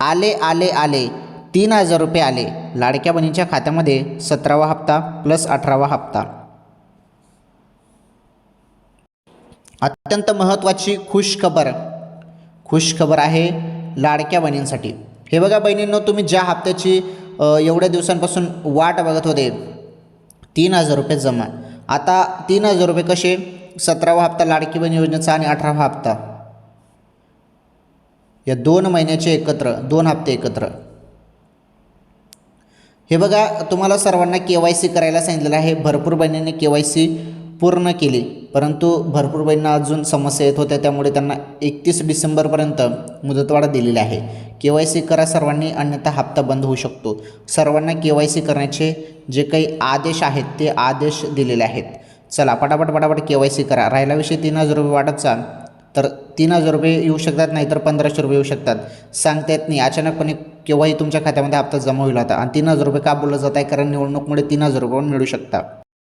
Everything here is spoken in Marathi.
आले आले आले. तीन हजार रुपये आले. लाडक्या बहिणीच्या खात्यामध्ये सतरावा हप्ता प्लस अठरावा हप्ता. अत्यंत महत्त्वाची खुश खबर. खुश खबर आहे लाडक्या बहिणींसाठी. हे बघा बहिणींनो तुम्ही ज्या हप्त्याची एवढ्या दिवसांपासून वाट बघत होते तीन हजार रुपये जमा. आता तीन हजार रुपये कसे? सतरावा हप्ता लाडकी बहीण योजनेचा आणि अठरावा हप्ता. या दोन महिन्याचे एकत्र दोन हप्ते एकत्र. हे बघा तुम्हाला सर्वांना के वाय सी करायला सांगितलेलं आहे. भरपूर बहिणींनी के वाय सी पूर्ण केली. परंतु भरपूर बहिणींना अजून समस्या येत होत्या. त्यामुळे त्यांना एकतीस डिसेंबरपर्यंत मुदतवाढ दिलेली आहे. के वाय सी करा सर्वांनी अन्यथा हप्ता बंद होऊ शकतो. सर्वांना के वाय सी करण्याचे जे काही आदेश आहेत ते आदेश दिलेले आहेत. चला पटापट पटापट के वाय सी करा. राहिला विषय तीन हजार रुपये वाटतचा तर तीन हजार रुपये येऊ शकतात नाहीतर पंधराशे रुपये येऊ शकतात. सांगता येत नाही. अचानकपणे केव्हाही तुमच्या खात्यामध्ये हप्ता जमा होईल होता आणि तीन हजार रुपये का बोललं जात आहे कारण निवडणूकमुळे तीन हजार रुपये पण मिळू शकतात.